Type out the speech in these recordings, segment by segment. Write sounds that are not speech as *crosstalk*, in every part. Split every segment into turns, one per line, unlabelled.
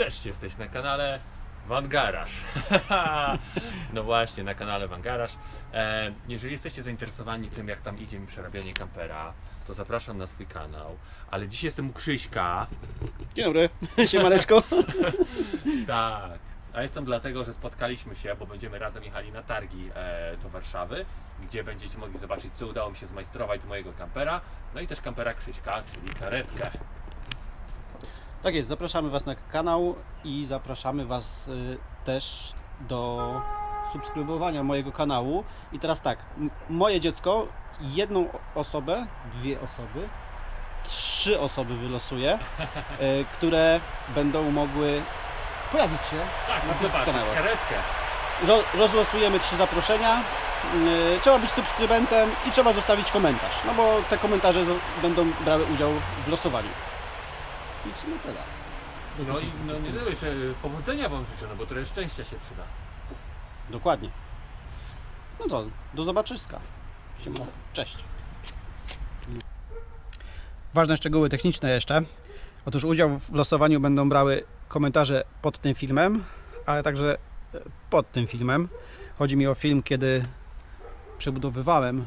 Cześć, jesteś na kanale Wangaraż. *laughs* no właśnie, na kanale Wangaraż. E, jeżeli jesteście zainteresowani tym, jak tam idzie mi przerabianie kampera, to zapraszam na swój kanał. Ale dziś jestem u Krzyśka.
Dzień dobry, *laughs* siemaneczko. *laughs*
Tak. A jestem dlatego, że spotkaliśmy się, bo będziemy razem jechali na targi e, do Warszawy, gdzie będziecie mogli zobaczyć, co udało mi się zmajstrować z mojego kampera. No i też kampera Krzyśka, czyli karetkę.
Tak jest, zapraszamy Was na kanał i zapraszamy Was y, też do subskrybowania mojego kanału. I teraz tak, moje dziecko jedną osobę, dwie osoby, trzy osoby wylosuje, *laughs* y, które będą mogły pojawić się
Tak,
na tych kanałach.
karetkę.
Ro, rozlosujemy trzy zaproszenia. Yy, Trzeba być subskrybentem i trzeba zostawić komentarz, no bo te komentarze będą brały udział w losowaniu. I w sumie tyle.
No i no nie dość, że powodzenia Wam życzę, no bo trochę szczęścia się przyda.
Dokładnie. No to, do zobaczyska. Siema. Cześć. Ważne szczegóły techniczne jeszcze. Otóż udział w losowaniu będą brały komentarze pod tym filmem, ale także e, pod tym filmem. Chodzi mi o film, kiedy przebudowywałem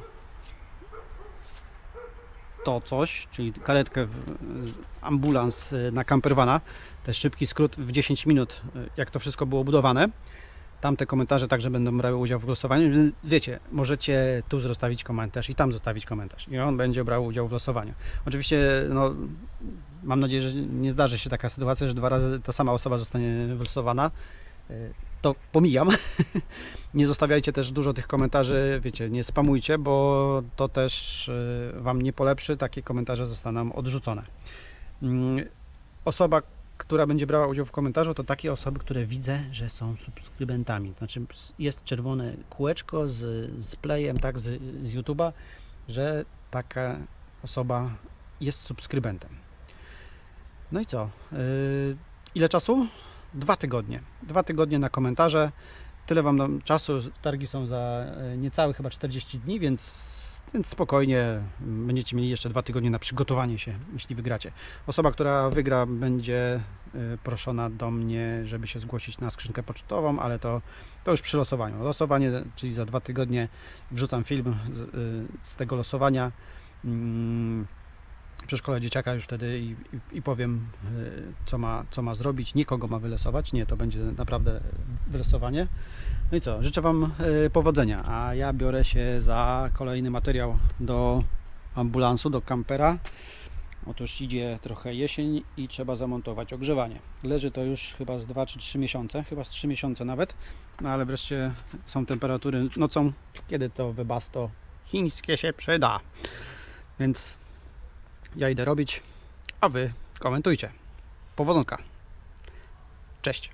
to coś, czyli karetkę, ambulans e, na campervana. To jest szybki skrót w 10 minut, e, jak to wszystko było budowane. Tamte komentarze także będą brały udział w losowaniu. Więc Wiecie, możecie tu zostawić komentarz i tam zostawić komentarz. I on będzie brał udział w losowaniu. Oczywiście, no, mam nadzieję, że nie zdarzy się taka sytuacja, że dwa razy ta sama osoba zostanie wylosowana. To pomijam. *laughs* nie zostawiajcie też dużo tych komentarzy, wiecie, nie spamujcie, bo to też y, Wam nie polepszy. Takie komentarze zostaną odrzucone. Mm, Osoba, która będzie brała udział w komentarzu, to takie osoby, które widzę, że są subskrybentami. Znaczy jest czerwone kółeczko z, z playem, tak, z, z YouTube'a, że taka osoba jest subskrybentem. No i co? Yy, ile czasu? Dwa tygodnie. Dwa tygodnie na komentarze. Tyle Wam dam czasu. Targi są za yy, niecałe chyba 40 dni, więc, więc spokojnie mm, będziecie mieli jeszcze dwa tygodnie na przygotowanie się, jeśli wygracie. Osoba, która wygra, będzie y, proszona do mnie, żeby się zgłosić na skrzynkę pocztową, ale to, to już przy losowaniu. Losowanie, czyli za dwa tygodnie wrzucam film z, y, z tego losowania. Przeszkolę dzieciaka już wtedy i, i, i powiem, y, co ma, co ma zrobić, nie kogo ma wylosować. Nie, to będzie naprawdę wylosowanie. No i co, życzę Wam y, powodzenia, a ja biorę się za kolejny materiał do ambulansu, do kampera. Otóż idzie trochę jesień i trzeba zamontować ogrzewanie. Leży to już chyba z 2 czy 3 miesiące, chyba z 3 miesiące nawet, no ale wreszcie są temperatury nocą, kiedy to wybasto chińskie się przyda. Więc ja idę robić, a Wy komentujcie. Powodzonka. Cześć.